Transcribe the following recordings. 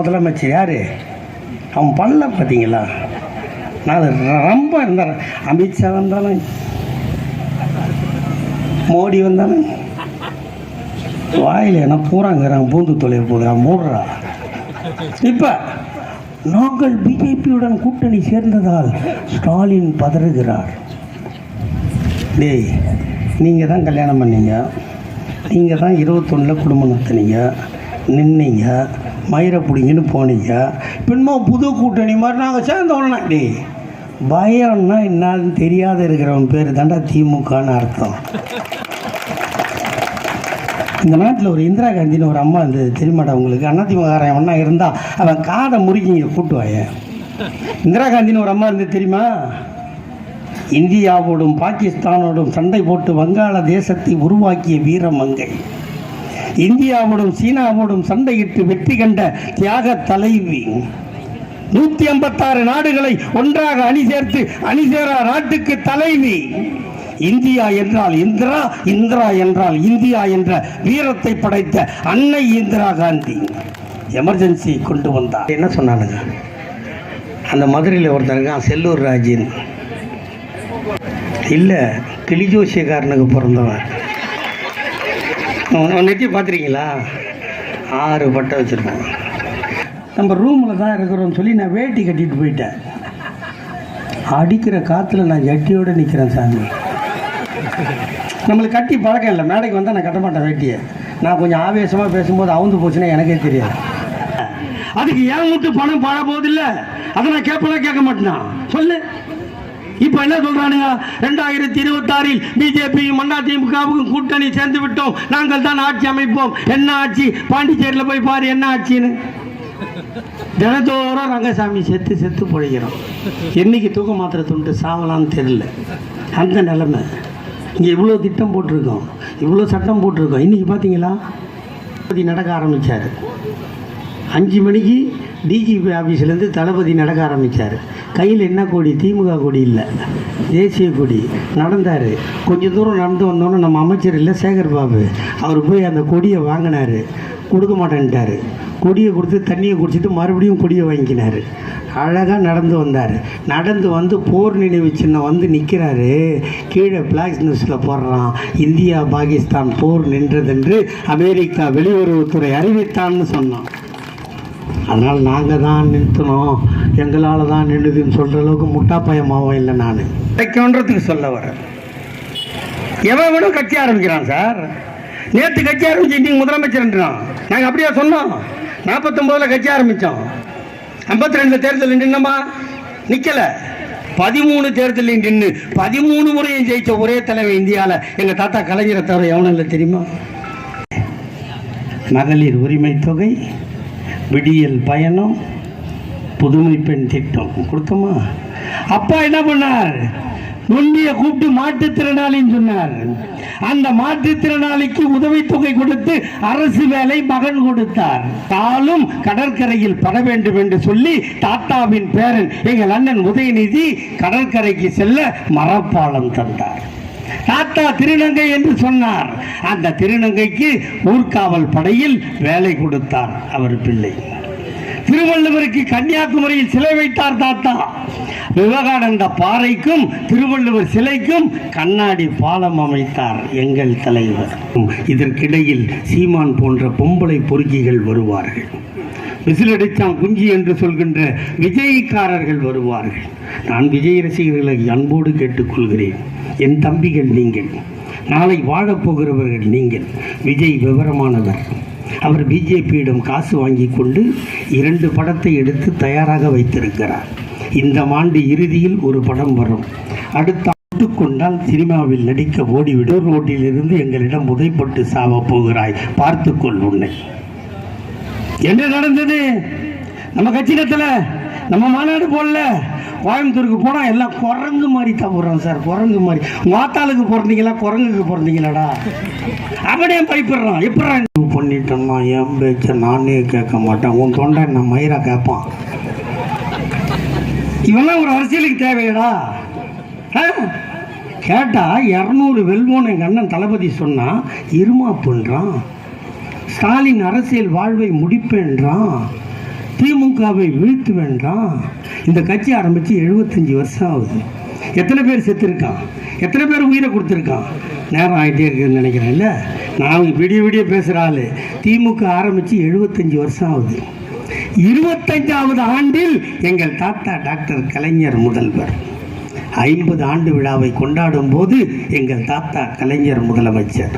முதலமைச்சர் யார்? அவன் பண்ணல பார்த்தீங்களா? நான் ரொம்ப இருந்தார் அமித்ஷா வந்தாலும் மோடி வந்தாலும் வாயில் என்ன பூராங்கிறான் பூந்து தொலைவு போகிறான் மூடுறா. இப்போ நாங்கள் பிஜேபியுடன் கூட்டணி சேர்ந்ததால் ஸ்டாலின் பதறுகிறார். டேய் நீங்கள் தான் கல்யாணம் பண்ணீங்க. நீங்கள் தான் இருபத்தொன்னில் குடும்பம் நடத்துனீங்க. நின்னீங்க. மயிரை பிடிங்கின்னு போனீங்க. பின்மா புது கூட்டணி மாதிரி நாங்கள் சேர்ந்தோன்னா டேய் பயம்னா என்னன்னு தெரியாத இருக்கிறவன் பேர் தாண்டா திமுகன்னு அர்த்தம். இந்த நாட்டில் ஒரு இந்திரா காந்தின்னு ஒரு அம்மா இருந்தது தெரியுமாடா உங்களுக்கு அதிமுககாரன் ஒன்றா இருந்தால் அவன் காதை முறுக்கிங்க கூட்டுவாயன் இந்திரா காந்தின்னு ஒரு அம்மா இருந்தது தெரியுமா? இந்தியாவோடும் பாகிஸ்தானோடும் சண்டை போட்டு வங்காள தேசத்தை உருவாக்கிய வீரமங்கை. இந்தியாவோடும் சீனாவோடும் சண்டையிட்டு வெற்றி கண்ட தியாக தலைவி. நூத்தி ஐம்பத்தாறு நாடுகளை ஒன்றாக அணி சேர்த்து அணி சேரா நாட்டுக்கு தலைவி. இந்தியா என்றால் இந்திரா இந்திரா என்றால் இந்தியா என்ற வீரத்தை படைத்த அன்னை இந்திரா காந்தி. எமர்ஜென்சி கொண்டு வந்தார். என்ன சொன்னானுங்க? அந்த மதுரையில் ஒருத்தருங்க செல்லூர் ராஜின் இல்லை கிளிஜோசியக்காரனுக்கு பிறந்தவன். நெட்டி பார்த்துருக்கீங்களா? ஆறு பட்டை வச்சுருக்கோம் நம்ம ரூமில் தான் இருக்கிறோம்னு சொல்லி நான் வேட்டி கட்டிட்டு போயிட்டேன். அடிக்கிற காற்றுல நான் ஜட்டியோடு நிற்கிறேன் சாமி. நம்மளுக்கு கட்டி பழக்கம் இல்லை. மேடைக்கு வந்தால் நான் கட்ட மாட்டேன் வேட்டியை. நான் கொஞ்சம் ஆவேசமாக பேசும்போது அவுந்து போச்சுன்னா எனக்கே தெரியாது. அதுக்கு ஏன் வீட்டு பணம் பாழ போதில்லை அதை நான் கேட்பனா கேட்க மாட்டேனா? சொல்லு. இப்ப என்ன சொல்றானுங்க? ரெண்டாயிரத்தி இருபத்தாறில் பிஜேபியும் அண்ணா திமுகவுக்கும் கூட்டணி சேர்ந்து விட்டோம் நாங்கள் தான் ஆட்சி அமைப்போம். என்ன ஆட்சி? பாண்டிச்சேரியில் போய் பாரு என்ன ஆட்சின்னு. தினத்தோறும் ரங்கசாமி செத்து செத்து பிழைக்கிறோம். என்னைக்கு தூக்க மாத்திரை துண்டு சாவலான்னு தெரியல. அந்த நிலைமை. இங்கே இவ்வளோ திட்டம் போட்டிருக்கோம். இவ்வளோ சட்டம் போட்டிருக்கோம். இன்றைக்கி பார்த்தீங்களா நடக்க ஆரம்பித்தார் அஞ்சு மணிக்கு டிஜிபி ஆஃபீஸ்லேருந்து தளபதி நடக்க ஆரம்பித்தார் கையில் என்ன கொடி? திமுக கொடி இல்லை. தேசிய கொடி. நடந்தார். கொஞ்சம் தூரம் நடந்து வந்தோன்னே நம்ம அமைச்சர் இல்லை சேகர் பாபு. அவர் போய் அந்த கொடியை வாங்கினார். கொடுக்க மாட்டேன்ட்டார். கொடியை கொடுத்து தண்ணியை குடிச்சிட்டு மறுபடியும் கொடியை வாங்கினார். அழகாக நடந்து வந்தார். நடந்து வந்து போர் நினைவு சின்னம் வந்து நிற்கிறாரு கீழே பிளாக் நியூஸில் போடுறான். இந்தியா பாகிஸ்தான் போர் நின்றதென்று அமெரிக்கா வெளியுறவுத்துறை அறிவித்தான்னு சொன்னான். அதனால் நாங்கள் தான் நிறுத்தணும். எங்களால் தான் நின்றுதுன்னு சொல்கிற அளவுக்கு முட்டாப்பயமாகவும் இல்லை நான். கிடைக்கன்றதுக்கு சொல்ல வரேன் எவன் வேணும் கட்சி ஆரம்பிக்கிறான் சார். நேற்று கட்சி ஆரம்பிச்சு நீங்கள் முதலமைச்சர்ன்றான் நாங்கள் அப்படியே சொன்னோம். நாற்பத்தொம்போதில் கட்சி ஆரம்பித்தோம் ஐம்பத்தி ரெண்டில் தேர்தல் நின்னமா? நிற்கலை பதிமூணு தேர்தலில் நின்று பதிமூணு முறையும் ஜெயிச்ச ஒரே தலைவர் இந்தியாவில் எங்கள் தாத்தா கலைஞரை தவிர எவனும் இல்லை தெரியுமா? மகளிர் உரிமை தொகை விடியல் பயணம் புதுமை பெண் திட்டம். கொடுத்தோமா? அப்பா என்ன பண்ணார்? நொண்டியை கூப்பிட்டு மாற்றுத்திறனாளின்னு சொன்னார். அந்த மாற்றுத்திறனாளிக்கு உதவித்தொகை கொடுத்து அரசு வேலை மகன் கொடுத்தார். தாளும் கடற்கரையில் பட வேண்டும் என்று சொல்லி தாத்தாவின் பேரன் எங்கள் அண்ணன் உதயநிதி கடற்கரைக்கு செல்ல மரப்பாலம் தந்தார். தாத்தா திருநங்கை என்று சொன்னார். அந்த திருநங்கைக்கு ஊர்காவல் படையில் வேலை கொடுத்தார் அவர் பிள்ளை. திருவள்ளுவருக்கு கன்னியாகுமரியில் சிலை வைத்தார் தாத்தா. விவேகானந்த பாறைக்கும் திருவள்ளுவர் சிலைக்கும் கண்ணாடி பாலம் அமைத்தார் எங்கள் தலைவர். இதற்கிடையில் சீமான் போன்ற பொம்பளை பொறுக்கிகள் வருவார்கள். விசிலடிச்சான் குஞ்சி என்று சொல்கின்ற விஜய்காரர்கள் வருவார்கள். நான் விஜய் ரசிகர்களை அன்போடு கேட்டுக்கொள்கிறேன். என் தம்பிகள் நீங்கள். நாளை வாழப்போகிறவர்கள் நீங்கள். விஜய் விவரமானவர். அவர் பிஜேபியிடம் காசு வாங்கி கொண்டு இரண்டு படத்தை எடுத்து தயாராக வைத்திருக்கிறார். இந்த ஆண்டு இறுதியில் ஒரு படம் வரும். அடுத்த ஆண்டு கொண்டால் சினிமாவில் நடிக்க ஓடிவிடும். ரோட்டிலிருந்து எங்களிடம் உதைப்பட்டு சாவ போகிறாய். பார்த்துக்கொள் உன்னை. என்ன நடந்தது? நம்ம கட்சியிடத்தில் நம்ம மாநாடு போடல. கோயம்புத்தூருக்கு போனால் எல்லாம் குரங்கு மாதிரி தப்புறோம் சார் குரங்கு மாதிரி. வாத்தாளுக்கு பிறந்தீங்களா குரங்குக்கு பிறந்தீங்களாடா? அப்படியே பயப்படுறான். எப்படி பண்ணிட்டோம்னா என் பேச்ச நானே கேட்க மாட்டேன். உன் தொண்டை நான் மயிரா கேட்பான்? இவெல்லாம் ஒரு அரசியலுக்கு தேவையடா. ஆ? கேட்டா இரநூறு வெல்வோன்னு எங்கள் அண்ணன் தளபதி சொன்னால் இருமா பண்ணுறான் ஸ்டாலின் அரசியல் வாழ்வை முடிப்பேன்றான். திமுகவை வீழ்த்து வேண்டாம் இந்த கட்சி ஆரம்பித்து எழுபத்தஞ்சி வருஷம் ஆகுது. எத்தனை பேர் செத்துருக்கான் எத்தனை பேர் உயிரை கொடுத்துருக்கான் நேரம் ஆகிட்டே இருக்குதுன்னு நினைக்கிறேன். இல்லை நான் விடிய விடிய பேசுகிற ஆள். திமுக ஆரம்பித்து எழுபத்தஞ்சி வருஷம் ஆகுது. இருபத்தஞ்சாவது ஆண்டில் எங்கள் தாத்தா டாக்டர் கலைஞர் முதல்வர். ஐம்பது ஆண்டு விழாவை கொண்டாடும் போது எங்கள் தாத்தா கலைஞர் முதலமைச்சர்.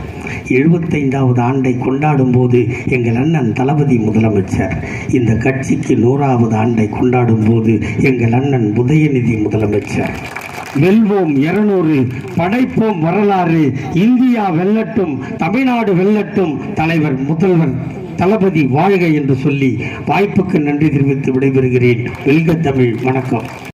எழுபத்தைந்தாவது ஆண்டை கொண்டாடும் போது எங்கள் அண்ணன் தளபதி முதலமைச்சர். இந்த கட்சிக்கு நூறாவது ஆண்டை கொண்டாடும் போது எங்கள் அண்ணன் உதயநிதி முதலமைச்சர். வெல்வோம் இருநூறு படைப்போம் வரலாறு இந்தியா வெல்லட்டும் தமிழ்நாடு வெல்லட்டும் தலைவர் முதல்வர் தளபதி வாழ்க என்று சொல்லி வாய்ப்புக்கு நன்றி தெரிவித்து விடைபெறுகிறேன். வெல்க தமிழ் வணக்கம்.